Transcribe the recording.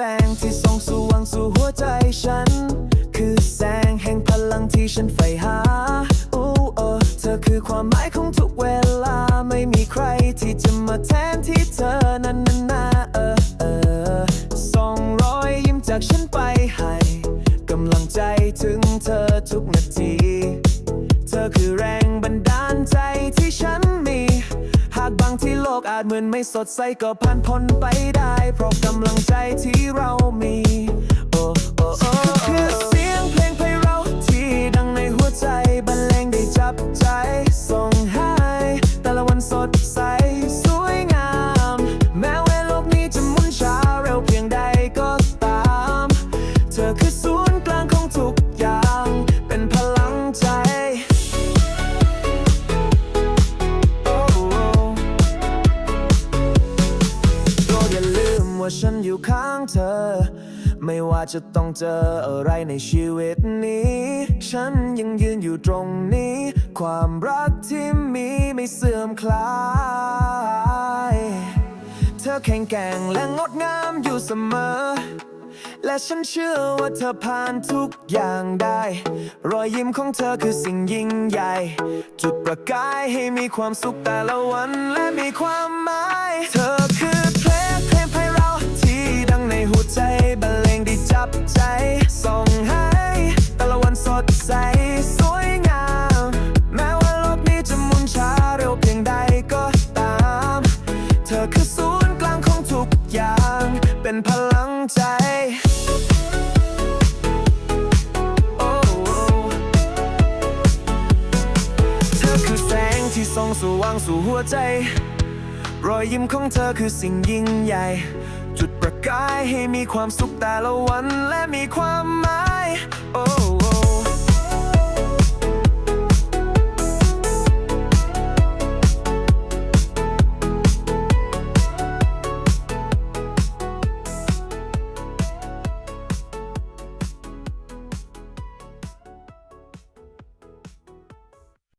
แสงที่ส่องสว่างสู่หัวใจฉัน คือแสงแห่งพลังที่ฉันใฝ่หาโอ้โอ้เธอคือความหมายของทุกเวลาไม่มีใครที่จะมาแทนที่เธอนั้นนานาเออเออส่องรอยยิ้มจากฉันไปให้กำลังใจถึงเธอทุกนาที เธอคือแรงบันดาลใจาศเหมือนไม่สดใสก็ผ่านพ้นไปได้ เพราะกำลังใจที่เรามี ว่าฉันอยู่ข้างเธอ ไม่ว่าจะต้องเจออะไรในชีวิตนี้ ฉันยังยืนอยู่ตรงนี้ ความรักที่มีไม่เสื่อมคลาย เธอแข็งแกร่งและงดงามอยู่เสมอ และฉันเชื่อว่าเธอผ่านทุกอย่างได้ รอยยิ้มของเธอคือสิ่งยิ่งใหญ่ จุดประกายให้มีความสุขแต่ละวันและมีความ จับใจ ส่งให้ แต่ละวันสดใส สวยงาม แม้ว่าโลกนี้จะหมุนช้าเร็วเพียงใดก็ตาม เธอคือศูนย์กลางของทุกอย่าง เป็นพลังใจเธอคือแสงที่ส่องสว่างสู่หัวใจ รอยยิ้มของเธอคือสิ่งยิ่งใหญ่ จุดประกายให้มีความสุขแต่ละวันและมีความหมาย โอ้